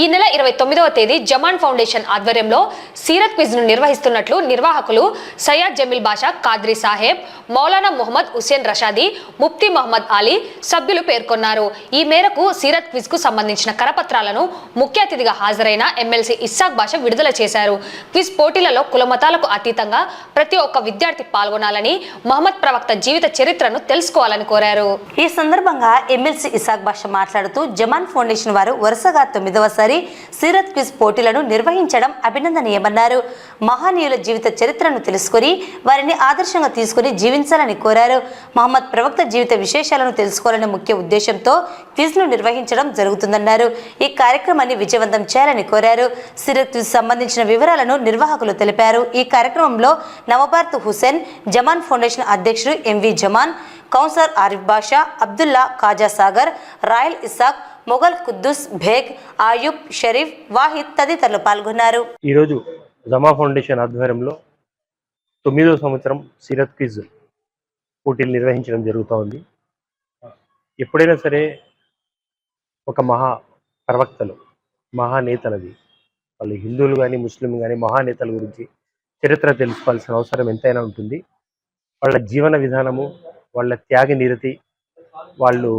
ఈ నెల ఇరవై తొమ్మిదవ తేదీ జమాన్ ఫౌండేషన్ ఆధ్వర్యంలో సీరత్ క్విజ్ను నిర్వహిస్తున్నట్లు నిర్వాహకులు సయ్యద్ జమీల్ బాషా కాద్రి సాహెబ్ మౌలానా మొహమ్మద్ హుసేన్ రషాదీ ముఫ్తీ మహమ్మద్ అలీ సభ్యులు పేర్కొన్నారు. ఈ మేరకు సీరత్ క్విజ్కు సంబంధించిన కరపత్రాలను ముఖ్య అతిథిగా హాజరైన ఎమ్మెల్సీ ఇస్సాక్ బాషా విడుదల చేశారు. క్విజ్ పోటీలలో కులమతాలకు అతీతంగా ప్రతి ఒక్క విద్యార్థి పాల్గొనాలని మహమ్మద్ ప్రవక్త జీవిత చరిత్రను తెలుసుకోవాలని కోరారు. ఈ సందర్భంగా ఎమ్మెల్సీ ఇసాక్ బాషా మాట్లాడుతూ జమాన్ ఫౌండేషన్ వారు వరుసగా తొలిసారి సీరత్ క్విజ్ పోటీలను నిర్వహించడం అభినందనీయమన్నారు. మహానీయుల జీవిత చరిత్రను తెలుసుకొని వారిని ఆదర్శంగా తీసుకుని జీవించాలని కోరారు. మహమ్మద్ ప్రవక్త జీవిత విశేషాలను తెలుసుకోవాలనే ముఖ్య ఉద్దేశంతో క్విజ్ను నిర్వహించడం జరుగుతుందన్నారు. ఈ కార్యక్రమాన్ని విజయవంతం చేయాలని కోరారు. సిరత్ క్విజ్ సంబంధించిన వివరాలను నిర్వాహకులు తెలిపారు. ఈ కార్యక్రమంలో నవభారత్ హుసేన్ జమాన్ ఫౌండేషన్ అధ్యక్షుడు M V Zaman councillor Arif Basha Abdullah Khaja Sagar royal Ishaq Mughal Quddus Baig Ayub Sharif Wahid తదితరులు పాల్గొన్నారు. ఈరోజు జమా ఫౌండేషన్ ఆధ్వర్యంలో తొమ్మిదో సంవత్సరం సిరత్ క్విజ్ పోటీలు నిర్వహించడం జరుగుతూ ఉంది. ఎప్పుడైనా సరే ఒక మహా ప్రవక్తలు మహానేతలది వాళ్ళు హిందువులు కానీ ముస్లిం కానీ మహానేతల గురించి చరిత్ర తెలుసుకోవాల్సిన అవసరం ఎంతైనా ఉంటుంది. వాళ్ళ జీవన విధానము వాళ్ళ త్యాగ నిరతి వాళ్ళు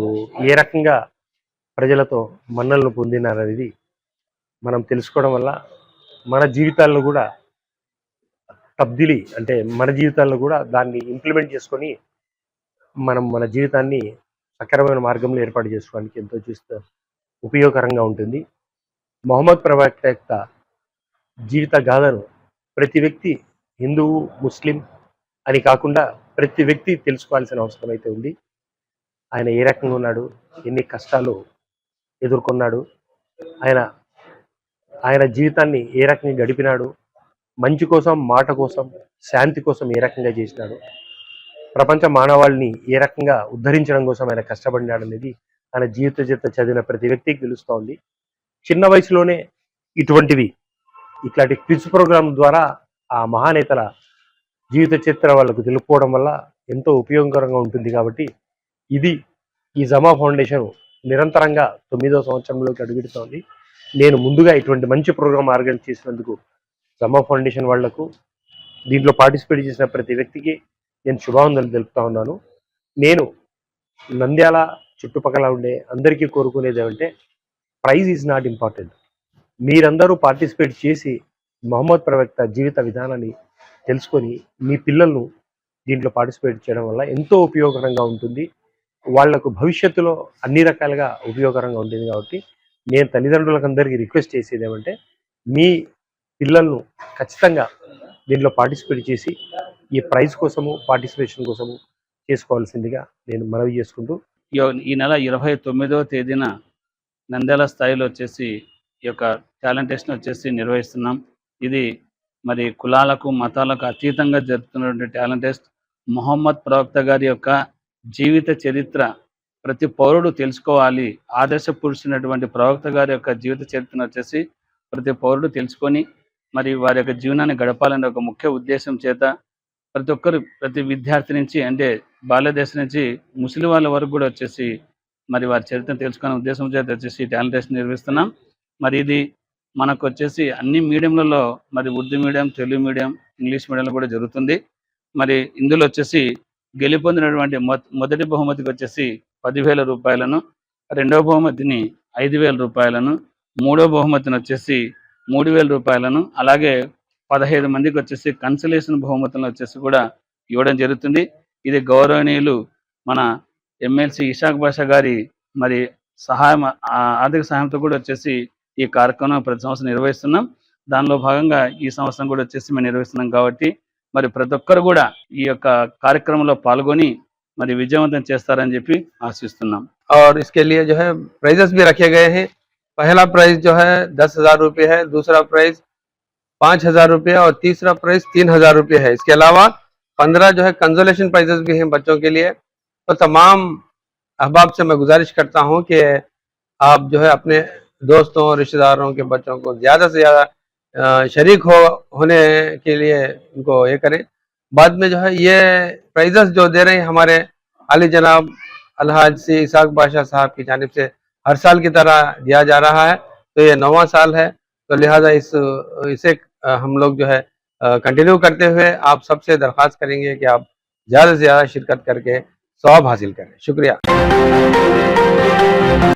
ఏ రకంగా ప్రజలతో మన్నలను పొందినారనేది మనం తెలుసుకోవడం వల్ల మన జీవితాలను కూడా తబ్దిలి అంటే మన జీవితాలను కూడా దాన్ని ఇంప్లిమెంట్ చేసుకొని మనం మన జీవితాన్ని సక్రమైన మార్గంలో ఏర్పాటు చేసుకోవడానికి ఎంతో చూస్తే ఉపయోగకరంగా ఉంటుంది. మొహమ్మద్ ప్రవక్త యొక్క జీవిత గాథను ప్రతి వ్యక్తి హిందువు ముస్లిం అని కాకుండా ప్రతి వ్యక్తి తెలుసుకోవాల్సిన అవసరం అయితే ఉంది. ఆయన ఏ రకంగా ఉన్నాడు ఎన్ని కష్టాలు ఎదుర్కొన్నాడు. ఆయన ఆయన జీవితాన్ని ఏ రకంగా గడిపినాడు? మంచి కోసం మాట కోసం శాంతి కోసం ఏ రకంగా చేసినాడు? ప్రపంచ మానవాళిని ఏ రకంగా ఉద్ధరించడం కోసం ఆయన కష్టపడినాడు అనేది ఆయన జీవిత చరిత్ర చదివిన ప్రతి వ్యక్తికి తెలుస్తూ ఉంది చిన్న వయసులోనే ఇటువంటివి ఇట్లాంటి క్విజ్ ప్రోగ్రాం ద్వారా ఆ మహానేతల జీవిత చరిత్ర వాళ్ళకు తెలుపుకోవడం వల్ల ఎంతో ఉపయోగకరంగా ఉంటుంది కాబట్టి ఇది ఈ జమా ఫౌండేషన్ నిరంతరంగా తొమ్మిదో సంవత్సరంలోకి అడుగుడుతోంది నేను ముందుగా ఇటువంటి మంచి ప్రోగ్రామ్ ఆర్గనైజ్ చేసినందుకు జమా ఫౌండేషన్ వాళ్ళకు దీంట్లో పార్టిసిపేట్ చేసిన ప్రతి వ్యక్తికి నేను శుభావందనలు తెలుపుతా ఉన్నాను. నేను నంద్యాల చుట్టుపక్కల ఉండే అందరికీ కోరుకునేది ఏమంటే ప్రైజ్ ఈజ్ నాట్ ఇంపార్టెంట్. మీరందరూ పార్టిసిపేట్ చేసి మహమ్మద్ ప్రవక్త జీవిత విధానాన్ని తెలుసుకొని మీ పిల్లలను దీంట్లో పార్టిసిపేట్ చేయడం వల్ల ఎంతో ఉపయోగకరంగా ఉంటుంది. వాళ్ళకు భవిష్యత్తులో అన్ని రకాలుగా ఉపయోగకరంగా ఉంటుంది కాబట్టి నేను తల్లిదండ్రులకు అందరికీ రిక్వెస్ట్ చేసేది ఏమంటే మీ పిల్లలను ఖచ్చితంగా దీంట్లో పార్టిసిపేట్ చేసి ఈ ప్రైజ్ కోసము పార్టిసిపేషన్ కోసము చేసుకోవాల్సిందిగా నేను మనవి చేసుకుంటూ ఈ- నెల ఇరవై తొమ్మిదవ తేదీన నంద్యాల స్థాయిలో వచ్చేసి ఈ యొక్క టాలెంటేషన్ వచ్చేసి నిర్వహిస్తున్నాం. ఇది మరి కులాలకు మతాలకు అతీతంగా జరుపుతున్నటువంటి టాలెంట్ టెస్ట్ మొహమ్మద్ ప్రవక్త గారి యొక్క జీవిత చరిత్ర ప్రతి పౌరుడు తెలుసుకోవాలి. ఆదర్శ పురుషునటువంటి ప్రవక్త గారి యొక్క జీవిత చరిత్రను వచ్చేసి ప్రతి పౌరుడు తెలుసుకొని మరి వారి యొక్క జీవనాన్ని గడపాలనే ఒక ముఖ్య ఉద్దేశం చేత ప్రతి ఒక్కరు ప్రతి విద్యార్థి నుంచి అంటే బాల్యదశ నుంచి ముసలి వాళ్ళ వరకు కూడా వచ్చేసి మరి వారి చరిత్రను తెలుసుకునే ఉద్దేశం చేత వచ్చేసి టాలెంట్ టెస్ట్ నిర్వహిస్తున్నాం. మరి ఇది మనకు వచ్చేసి అన్ని మీడియంలలో మరి Urdu medium Telugu medium English మీడియంలో కూడా జరుగుతుంది. మరి ఇందులో వచ్చేసి గెలుపొందినటువంటి మొ- మొదటి బహుమతికి వచ్చేసి పదివేల రూపాయలను రెండవ బహుమతిని ఐదు వేల రూపాయలను మూడో బహుమతిని వచ్చేసి మూడు వేల రూపాయలను అలాగే పదహైదు మందికి వచ్చేసి కన్సలేషన్ బహుమతులను వచ్చేసి కూడా ఇవ్వడం జరుగుతుంది. ఇది గౌరవనీయులు మన ఎమ్మెల్సీ ఇషాక్ బాషా గారి మరి సహాయం ఆర్థిక సహాయంతో కూడా వచ్చేసి ఈ కార్యక్రమం ప్రతి సంవత్సరం నిర్వహిస్తున్నాం. దానిలో భాగంగా ఈ సంవత్సరం కూడా వచ్చేసి మేము నిర్వహిస్తున్నాం కాబట్టి మరి ప్రతి ఒక్కరు కూడా ఈ యొక్క కార్యక్రమంలో పాల్గొని మరి విజయవంతం చేస్తారని చెప్పి ఆశిస్తున్నాం और इसके लिए जो है प्राइजेस भी रखे गए हैं पहला प्राइज जो है दस हजार रुपये है दूसरा प्राइज पाँच हजार रुपये और तीसरा प्राइज तीन हजार रुपये है इसके अलावा पंद्रह जो है कंजोलेशन प्राइजेस भी हैं बच्चों के लिए तो तमाम अहबाब से मैं गुजारिश करता हूं कि आप जो है अपने दोस्तों रिश्तेदारों के बच्चों को ज़्यादा से ज़्यादा अ, शरीक हो, होने के लिए उनको ये करें। बाद में जो है ये प्राइजेस जो दे रहे हैं हमारे अली जनाब अलहाज सी इसाक बादशाह साहब की जानब से हर साल की तरह दिया जा रहा है। तो ये नवा साल है। तो लिहाजा इस, इसे हम लोग जो है कंटिन्यू करते हुए आप सबसे दरख्वास्त करेंगे कि आप ज़्यादा से ज़्यादा शिरकत करके सवाब हासिल करें। शुक्रिया।